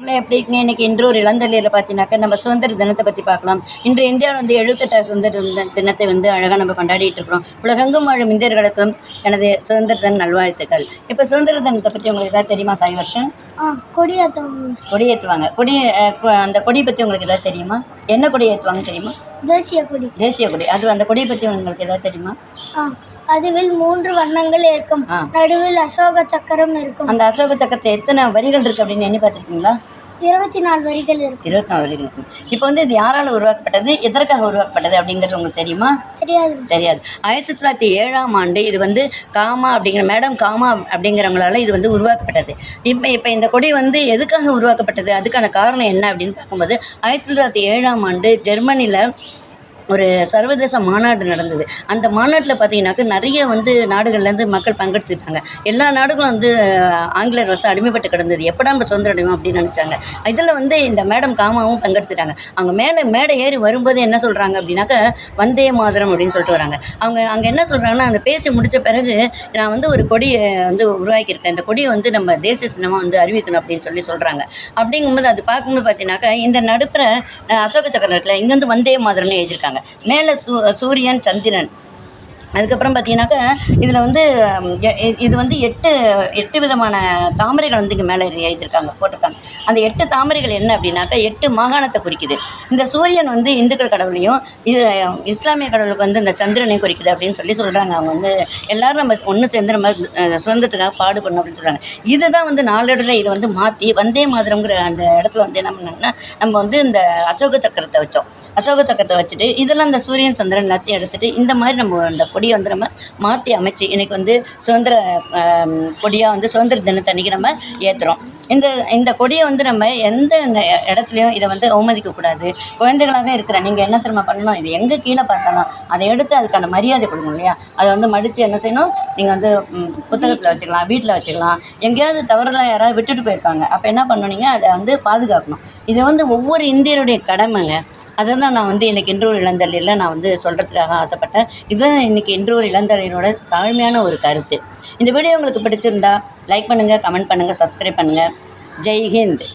உங்களை எப்படி இருக்கீங்க? இன்னைக்கு இன்று ஒரு இளந்தளியில் பார்த்தீங்கன்னாக்கா நம்ம சுதந்திர தினத்தை பற்றி பார்க்கலாம். இன்று இந்தியாவில் வந்து எழுபத்தெட்டாவது சுதந்திர தின- தினத்தை வந்து அழகாக நம்ம கொண்டாடிட்டு இருக்கிறோம். உலகெங்கும் வாழும் இந்தியர்களுக்கும் எனது சுதந்திர தின நல்வாழ்த்துக்கள். இப்போ சுதந்திர தினத்தை பற்றி உங்களுக்கு ஏதாவது தெரியுமா சாய் வருஷன்? ஆ கொடியாத்தவங்க கொடி ஏற்றுவாங்க கொடி அந்த கொடி பற்றி உங்களுக்கு ஏதாவது தெரியுமா? என்ன கொடி ஏற்றுவாங்க தெரியுமா? தேசிய கொடி. தேசிய கொடி. அது அந்த கொடியை பற்றி உங்களுக்கு ஏதாவது தெரியுமா? ஆ அதுவில் மூன்று வண்ணங்கள் இருக்கும். நடுவில் அசோக சக்கரம் இருக்கும். அந்த அசோக சக்கரத்தை எத்தனை வரிகள் இருக்குது அப்படின்னு எண்ணி பார்த்துருக்கீங்களா? இருபத்தி நாலு வரிகள் இருக்கும். இருபத்தி நாலு வரிகள் இருக்கு இப்போ வந்து இது யாரால் உருவாக்கப்பட்டது? எதற்காக உருவாக்கப்பட்டது அப்படிங்கிறது உங்களுக்கு தெரியுமா? தெரியாது. தெரியாது. ஆயிரத்தி தொள்ளாயிரத்தி ஏழாம் ஆண்டு இது வந்து காமா அப்படிங்கிற மேடம் காமா அப்படிங்கிறவங்களால இது வந்து உருவாக்கப்பட்டது. இப்போ இப்போ இந்த கொடி வந்து எதுக்காக உருவாக்கப்பட்டது? அதுக்கான காரணம் என்ன அப்படின்னு பார்க்கும்போது ஆயிரத்தி தொள்ளாயிரத்தி ஏழாம் ஆண்டு ஜெர்மனியில் ஒரு சர்வதேச மாநாடு நடந்தது. அந்த மாநாட்டில் பார்த்தீங்கன்னாக்க நிறைய வந்து நாடுகள்லேருந்து மக்கள் பங்கெடுத்துட்டாங்க எல்லா நாடுகளும் வந்து அஹ், ஆங்கிலேயர் வசம் அடிமைப்பட்டு கிடந்தது. எப்படா நம்ம சுதந்திரம் அடைவோம் அப்படின்னு நினச்சாங்க. இதில் வந்து இந்த மேடம் காமாவும் பங்கெடுத்துட்டாங்க. அவங்க மேலே மேடை ஏறி வரும்போது என்ன சொல்கிறாங்க அப்படின்னாக்க வந்தே மாதரம் அப்படின்னு சொல்லிட்டு வராங்க. அவங்க அங்கே என்ன சொல்கிறாங்கன்னா அந்த பேசி முடித்த பிறகு நான் வந்து ஒரு கொடியை வந்து உருவாக்கியிருக்கேன். இந்த கொடியை வந்து நம்ம தேசிய சின்னமாக வந்து அறிவிக்கணும் அப்படின்னு சொல்லி சொல்கிறாங்க அப்படிங்கும்போது அது பார்க்கும்போது பார்த்தீங்கன்னாக்கா இந்த நடுப்புற அசோக சக்கரத்தில் இங்கேருந்து வந்தே மாதரம்னு எழுதியிருக்காங்க. மேலே சூ சூரியன் சந்திரன். அதுக்கப்புறம் பார்த்தீங்கன்னாக்கா இதில் வந்து இது வந்து எட்டு எட்டு விதமான தாமரைகள் வந்து இங்கே மேலே எழுதியிருக்காங்க போட்டிருக்காங்க. அந்த எட்டு தாமரைகள் என்ன அப்படின்னாக்கா எட்டு மாகாணத்தை குறிக்குது. இந்த சூரியன் வந்து இந்துக்கள் கடவுளையும் இது இஸ்லாமிய கடவுளுக்கு வந்து இந்த சந்திரனையும் குறிக்குது அப்படின்னு சொல்லி சொல்கிறாங்க அவங்க வந்து எல்லோரும் நம்ம ஒன்று சேர்ந்து நம்ம சுதந்திரத்துக்காக பாடுபடணும் அப்படின்னு சொல்கிறாங்க இதுதான் வந்து நாளடைவில் இதை வந்து மாற்றி வந்தே மாதிரங்கிற அந்த இடத்துல வந்து என்ன பண்ணாங்கன்னா நம்ம வந்து இந்த அசோக சக்கரத்தை வச்சோம். அசோக சக்கரத்தை வச்சுட்டு இதெல்லாம் இந்த சூரியன் சந்திரன் எல்லாத்தையும் எடுத்துட்டு இந்த மாதிரி நம்ம அந்த கொடியை வந்து நம்ம மாற்றி அமைச்சு இன்றைக்கி வந்து சுதந்திர கொடியாக வந்து சுதந்திர தினத்தன்னைக்கு நம்ம ஏற்றுறோம் இந்த இந்த கொடியை வந்து நம்ம எந்த இடத்துலையும் இதை வந்து அவமதிக்கக்கூடாது குழந்தைகளாக இருக்கிற நீங்கள் என்ன திரும்ப பண்ணணும்? இது எங்கே கீழே பார்த்தாலும் அதை எடுத்து அதுக்கான மரியாதை கொடுக்கணும் இல்லையா? அதை வந்து மடித்து என்ன செய்யணும்? நீங்கள் வந்து புத்தகத்தில் வச்சுக்கலாம் வீட்டில் வச்சுக்கலாம். எங்கேயாவது தவறுதலாக யாராவது விட்டுட்டு போயிருப்பாங்க. அப்போ என்ன பண்ணணும் அதை வந்து பாதுகாக்கணும். இது வந்து ஒவ்வொரு இந்தியருடைய கடமைங்க. அதை தான் நான் வந்து எனக்கு இன்றொரு இளந்தளிரில் நான் வந்து சொல்கிறதுக்காக ஆசைப்பட்டேன். இதுதான் இன்றைக்கி இன்றொரு இளந்தளிரோட தாழ்மையான ஒரு கருத்து. இந்த வீடியோ உங்களுக்கு பிடிச்சிருந்தா லைக் பண்ணுங்கள் கமெண்ட் பண்ணுங்கள் சப்ஸ்கிரைப் பண்ணுங்கள் ஜெய் ஹிந்த்.